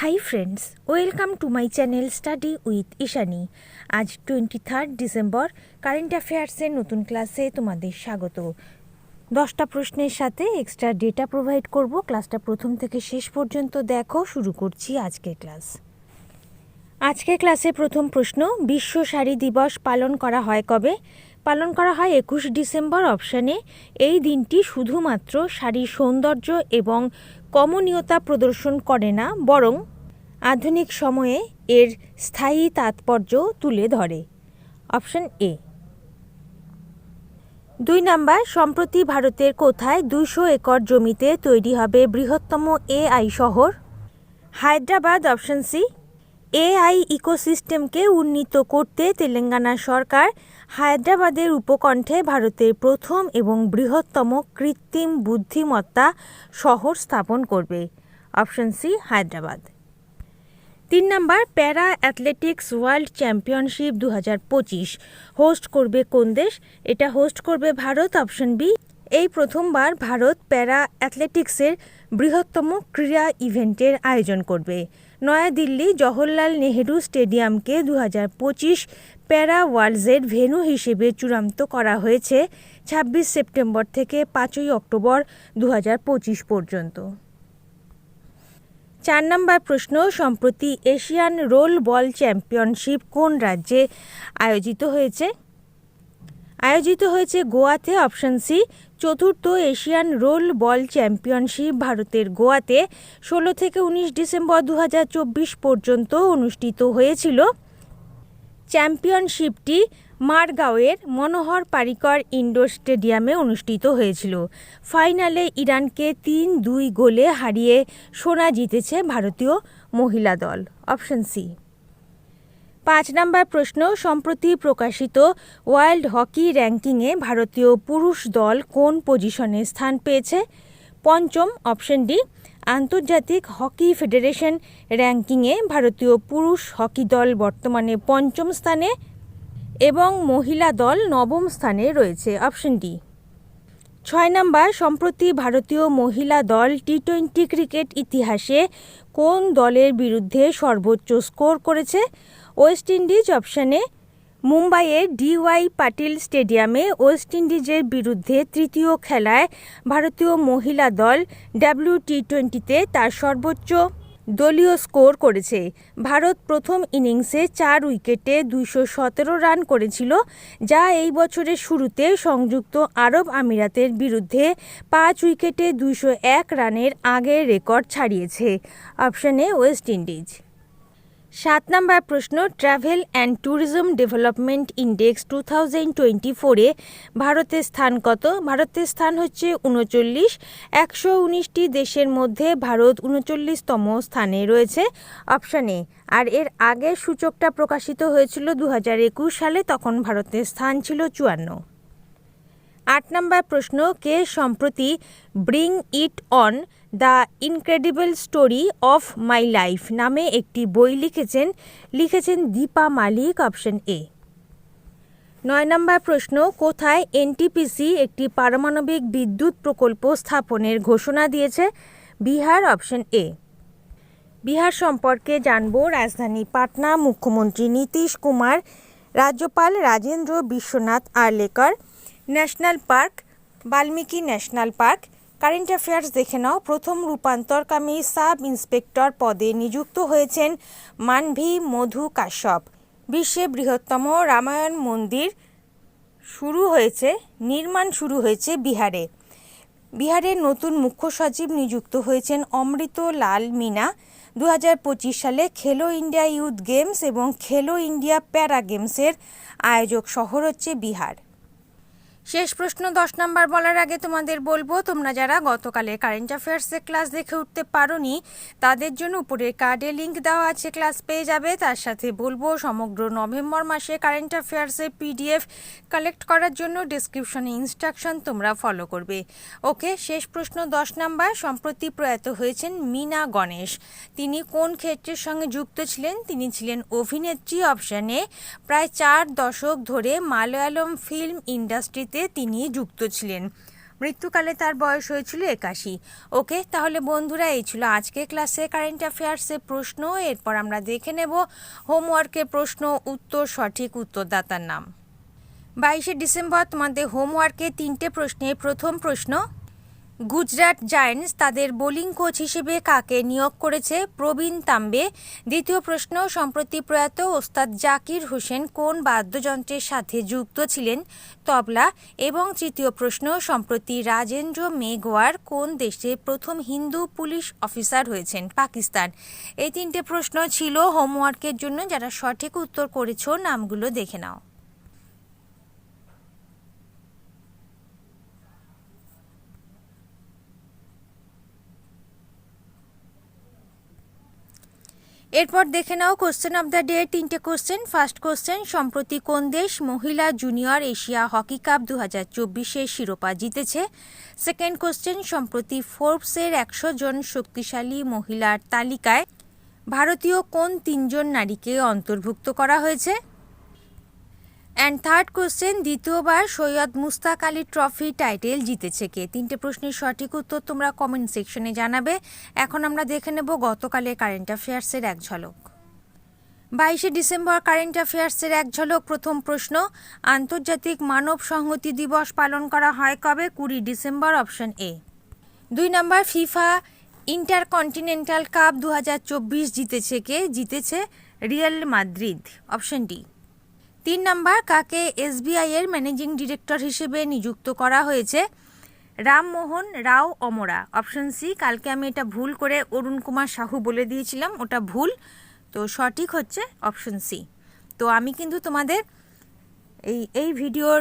Hi friends welcome to my channel study with Ishani আজ twenty third December current অ্যাফেয়ার্সের নতুন ক্লাসে তোমাদের স্বাগত। দশটা প্রশ্নের সাথে এক্সট্রা ডেটা প্রোভাইড করব। ক্লাসটা প্রথম থেকে শেষ পর্যন্ত দেখো, শুরু করছি আজকের ক্লাস আজকের ক্লাসে প্রথম প্রশ্ন, বিশ্ব শাড়ি দিবস পালন করা হয় কবে? পালন করা হয় একুশ ডিসেম্বর অপশানে। এই দিনটি শুধুমাত্র শাড়ির সৌন্দর্য এবং কমনীয়তা প্রদর্শন করে না, বরং আধুনিক সময়ে এর স্থায়ী তাৎপর্য তুলে ধরে। Option A. দুই নাম্বার, সম্প্রতি ভারতের কোথায় দুইশো একর জমিতে তৈরি হবে বৃহত্তম এআই শহর? Hyderabad, option C. এআই ইকোসিস্টেমকে উন্নীত করতে তেলেঙ্গানা সরকার হায়দ্রাবাদের উপকণ্ঠে ভারতের প্রথম এবং বৃহত্তম কৃত্রিম বুদ্ধিমত্তা শহর স্থাপন করবে। Option C, Hyderabad. তিন number, para athletics world championship দু হাজার পঁচিশ। হোস্ট করবে কোন দেশ? এটা হোস্ট করবে ভারত। অপশন বি, এই প্রথমবার ভারত প্যারা অ্যাথলেটিক্সের বৃহত্তম ক্রীড়া ইভেন্টের আয়োজন করবে। নয়াদিল্লি জওহরলাল নেহেরু স্টেডিয়ামকে দু হাজার পঁচিশ প্যারা ওয়ার্ল্ডসের ভেন্যু হিসেবে চূড়ান্ত করা হয়েছে ছাব্বিশ সেপ্টেম্বর থেকে পাঁচই অক্টোবর দু হাজার পঁচিশ পর্যন্ত। চার নম্বর প্রশ্ন, সম্প্রতি এশিয়ান রোল বল চ্যাম্পিয়নশিপ কোন রাজ্যে আয়োজিত হয়েছে? আয়োজিত হয়েছে গোয়াতে অপশন সি চতুর্থ এশিয়ান রোল বল চ্যাম্পিয়নশিপ ভারতের গোয়াতে ষোলো থেকে উনিশ ডিসেম্বর দু হাজার চব্বিশ পর্যন্ত অনুষ্ঠিত হয়েছিল। চ্যাম্পিয়নশিপটি মারগাঁওয়ের মনোহর পারিকর ইনডোর স্টেডিয়ামে অনুষ্ঠিত হয়েছিল। ফাইনালে ইরানকে তিন দুই গোলে হারিয়ে সোনা জিতেছে ভারতীয় মহিলা দল। Option C. পাঁচ নম্বর প্রশ্ন, সম্প্রতি প্রকাশিত ওয়ার্ল্ড হকি র্যাঙ্কিংয়ে ভারতীয় পুরুষ দল কোন পজিশনে স্থান পেয়েছে? পঞ্চম অপশন ডি, আন্তর্জাতিক হকি ফেডারেশন র্যাঙ্কিংয়ে ভারতীয় পুরুষ হকি দল বর্তমানে পঞ্চম স্থানে এবং মহিলা দল নবম স্থানে রয়েছে। Option D. ছয় নম্বর, সম্প্রতি ভারতীয় মহিলা দল টি টোয়েন্টি ক্রিকেট ইতিহাসে কোন দলের বিরুদ্ধে সর্বোচ্চ স্কোর করেছে? ওয়েস্ট ইন্ডিজ অপশানে মুম্বাইয়ের ডিওয়াই পাটিল স্টেডিয়ামে ওয়েস্ট ইন্ডিজের বিরুদ্ধে তৃতীয় খেলায় ভারতীয় মহিলা দল ডাব্লিউ টি টোয়েন্টিতে তার সর্বোচ্চ দলীয় স্কোর করেছে। ভারত প্রথম ইনিংসে চার উইকেটে দুইশো সতেরো রান করেছিল, যা এই বছরের শুরুতে সংযুক্ত আরব আমিরাতের বিরুদ্ধে পাঁচ উইকেটে দুইশো এক রানের আগের রেকর্ড ছাড়িয়েছে। অপশানে ওয়েস্ট ইন্ডিজ। সাত নম্বর প্রশ্ন travel and tourism development index two thousand twenty ফোরে ভারতের স্থান কত? ভারতের স্থান হচ্ছে উনচল্লিশ। একশো উনিশটি দেশের মধ্যে ভারত উনচল্লিশতম স্থানে রয়েছে। অপশান এ আর এর আগের সূচকটা প্রকাশিত হয়েছিল দু হাজার একুশ সালে, তখন ভারতের স্থান ছিল চুয়ান্ন। আট নম্বর প্রশ্ন, কে সম্প্রতি bring it on the incredible story of my life নামে একটি বই লিখেছেন লিখেছেন দীপা মালিক, অপশন এ। নয় নম্বর প্রশ্ন, কোথায় এনটিপিসি একটি পারমাণবিক বিদ্যুৎ প্রকল্প স্থাপনের ঘোষণা দিয়েছে? Bihar, option A. বিহার সম্পর্কে জানব রাজধানী পাটনা মুখ্যমন্ত্রী নীতিশ কুমার, রাজ্যপাল Rajendra Vishwanath Arlekar, national park, Valmiki national park current affairs দেখে নাও। প্রথম রূপান্তরকামী সাব ইন্সপেক্টর পদে নিযুক্ত হয়েছেন মানভি মধু কাশ্যপ। বিশ্বের বৃহত্তম রামায়ণ মন্দির শুরু হয়েছে, নির্মাণ শুরু হয়েছে বিহারে। বিহারের নতুন মুখ্য সচিব নিযুক্ত হয়েছেন অমৃত লাল মিনা। দু হাজার পঁচিশ সালে খেলো ইন্ডিয়া ইউথ গেমস এবং খেলো ইন্ডিয়া প্যারা গেমসের আয়োজক শহর হচ্ছে বিহার। শেষ প্রশ্ন দশ নাম্বার বলার আগে তোমাদের বলব, তোমরা যারা গতকালে কারেন্ট অ্যাফেয়ার্সের ক্লাস দেখে উঠতে পারোনি, তাদের জন্য উপরের কার্ডে লিঙ্ক দেওয়া আছে, ক্লাস পেয়ে যাবে। তার সাথে বলব, সমগ্র নভেম্বর মাসে কারেন্ট অ্যাফেয়ার্সের পিডিএফ কালেক্ট করার জন্য ডিসক্রিপশনে ইনস্ট্রাকশন তোমরা ফলো করবে। ওকে, শেষ প্রশ্ন দশ নাম্বার। সম্প্রতি প্রয়াত হয়েছেন মিনা গণেশ। তিনি কোন ক্ষেত্রের সঙ্গে যুক্ত ছিলেন? তিনি ছিলেন অভিনেত্রী অপশানে। প্রায় চার দশক ধরে মালয়ালম ফিল্ম ইন্ডাস্ট্রিতে তিনি যুক্ত ছিলেন। মৃত্যুকালে তার বয়স হয়েছিল একাশি। ওকে, তাহলে বন্ধুরা, এই ছিল আজকে ক্লাসে কারেন্ট অ্যাফেয়ার্সের প্রশ্ন। এরপর আমরা দেখে নেব হোমওয়ার্কের প্রশ্ন, উত্তর, সঠিক উত্তরদাতার নাম। বাইশে ডিসেম্বর, তোমাদের হোমওয়ার্কে তিনটে প্রশ্নে প্রথম প্রশ্ন। গুজরাট জায়ান্টস তাদের বোলিং কোচ হিসেবে কাকে নিয়োগ করেছে? প্রবীণ তাম্বে। দ্বিতীয় প্রশ্ন, সম্প্রতি প্রয়াত ওস্তাদ জাকির হোসেন কোন বাদ্যযন্ত্রের সাথে যুক্ত ছিলেন? তবলা। এবং তৃতীয় প্রশ্ন, সম্প্রতি রাজেন্দ্র মেঘওয়ার কোন দেশে প্রথম হিন্দু পুলিশ অফিসার হয়েছেন? পাকিস্তান। এই তিনটে প্রশ্ন ছিল। হোমওয়ার্কের জন্য যারা সঠিক উত্তর করেছ, নামগুলো দেখে নাও। এরপর দেখে নাও কোশ্চেন অব দ্য ডে তিনটে কোশ্চেন ফার্স্ট কোশ্চেন সম্প্রতি কোন দেশ মহিলা জুনিয়র এশিয়া হকি কাপ দু হাজার চব্বিশে শিরোপা জিতেছে? সেকেন্ড কোশ্চেন সম্প্রতি ফোর্বসের একশো জন শক্তিশালী মহিলার তালিকায় ভারতীয় কোন তিনজন নারীকে অন্তর্ভুক্ত করা হয়েছে? অ্যান্ড থার্ড কোশ্চেন দ্বিতীয়বার সৈয়দ মুস্তাক আলী ট্রফি টাইটেল জিতেছে কে? তিনটে প্রশ্নের সঠিক উত্তর তোমরা কমেন্ট সেকশনে জানাবে। এখন আমরা দেখে নেব গতকালের কারেন্ট অ্যাফেয়ার্সের এক ঝলক। বাইশে ডিসেম্বর কারেন্ট অ্যাফেয়ার্সের এক ঝলক, প্রথম প্রশ্ন, আন্তর্জাতিক মানব সংহতি দিবস পালন করা হয় কবে? কুড়ি ডিসেম্বর অপশন এ দুই নম্বর, ফিফা ইন্টারকন্টিনেন্টাল কাপ দু হাজার চব্বিশ জিতেছে কে? জিতেছে রিয়াল মাদ্রিদ অপশন ডি তিন নম্বর কাকে এসবিআই এর ম্যানেজিং ডিরেক্টর হিসেবে নিযুক্ত করা হয়েছে? রামমোহন রাও অমরা। অপশন সি, কালকে আমি এটা ভুল করে অরুণ কুমার সাহু বলে দিয়েছিলাম, ওটা ভুল। তো সঠিক হচ্ছে অপশন সি। তো আমি কিন্তু তোমাদের এই এই ভিডিওর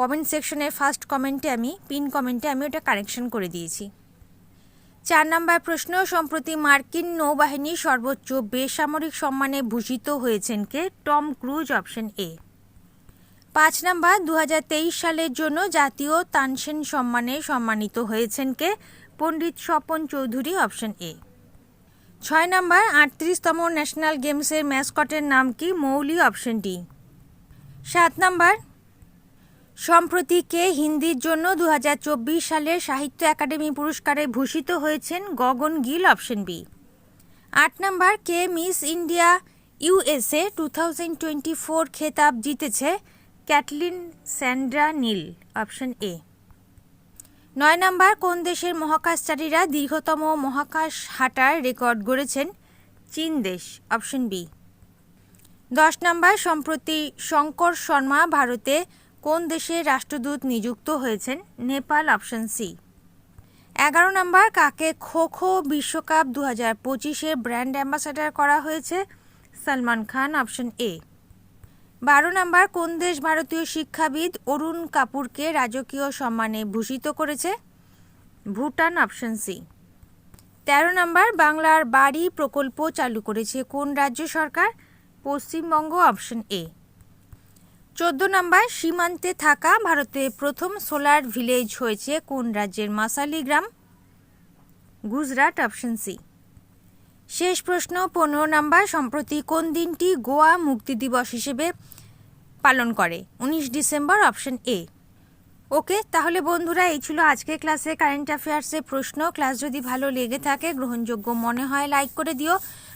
কমেন্ট সেকশনের ফার্স্ট কমেন্টে আমি পিন কমেন্টে আমি ওটা কারেকশন করে দিয়েছি। চার নম্বর প্রশ্ন, সম্প্রতি মার্কিন নৌবাহিনীর সর্বোচ্চ বেসামরিক সম্মানে ভূষিত হয়েছেন কে? Tom Cruise, option A. পাঁচ নম্বর দু হাজার তেইশ সালের জন্য জাতীয় তানসেন সম্মানে সম্মানিত হয়েছেন কে? Pandit Swapan Chowdhury, option A. ছয় নম্বর, আটত্রিশতম ন্যাশনাল গেমসের ম্যাসকটের নাম কি? Mauli, option D. সাত নম্বর সম্প্রতি কে হিন্দির জন্য দু সালের সাহিত্য একাডেমি পুরস্কারে ভূষিত হয়েছেন গগন গিল, অপশন বি। আট নম্বর, কে Miss India USA two thousand twenty four খেতাব জিতেছে Caitlin Sandra Neil, option A. নয় নম্বর, কোন দেশের মহাকাশচারীরা দীর্ঘতম মহাকাশ হাঁটার রেকর্ড গড়েছেন? চীন দেশ, অপশন বি। দশ নম্বর, সম্প্রতি শঙ্কর শর্মা ভারতে কোন দেশে রাষ্ট্রদূত নিযুক্ত হয়েছেন? নেপাল অপশন সি এগারো নম্বর, কাকে খো খো বিশ্বকাপ দু হাজার পঁচিশে ব্র্যান্ড অ্যাম্বাসাডার করা হয়েছে? সলমান খান অপশন এ বারো নম্বর, কোন দেশ ভারতীয় শিক্ষাবিদ অরুণ কাপুরকে রাজকীয় সম্মানে ভূষিত করেছে? ভুটান অপশন সি তেরো নম্বর, বাংলার বাড়ি প্রকল্প চালু করেছে কোন রাজ্য সরকার? পশ্চিমবঙ্গ অপশন এ চোদ্দ নম্বর, সীমান্তে থাকা ভারতে প্রথম সোলার ভিলেজ হয়েছে কোন রাজ্যের মাসালি গ্রাম? গুজরাট অপশন সি শেষ প্রশ্ন, পনেরো নম্বর, সম্প্রতি কোন দিনটি গোয়া মুক্তি দিবস হিসেবে পালন করে? উনিশ ডিসেম্বর অপশন এ ওকে, তাহলে বন্ধুরা, এই ছিল আজকের ক্লাসে কারেন্ট অ্যাফেয়ার্সের প্রশ্ন। ক্লাস যদি ভালো লেগে থাকে, গ্রহণযোগ্য মনে হয় লাইক করে দিও।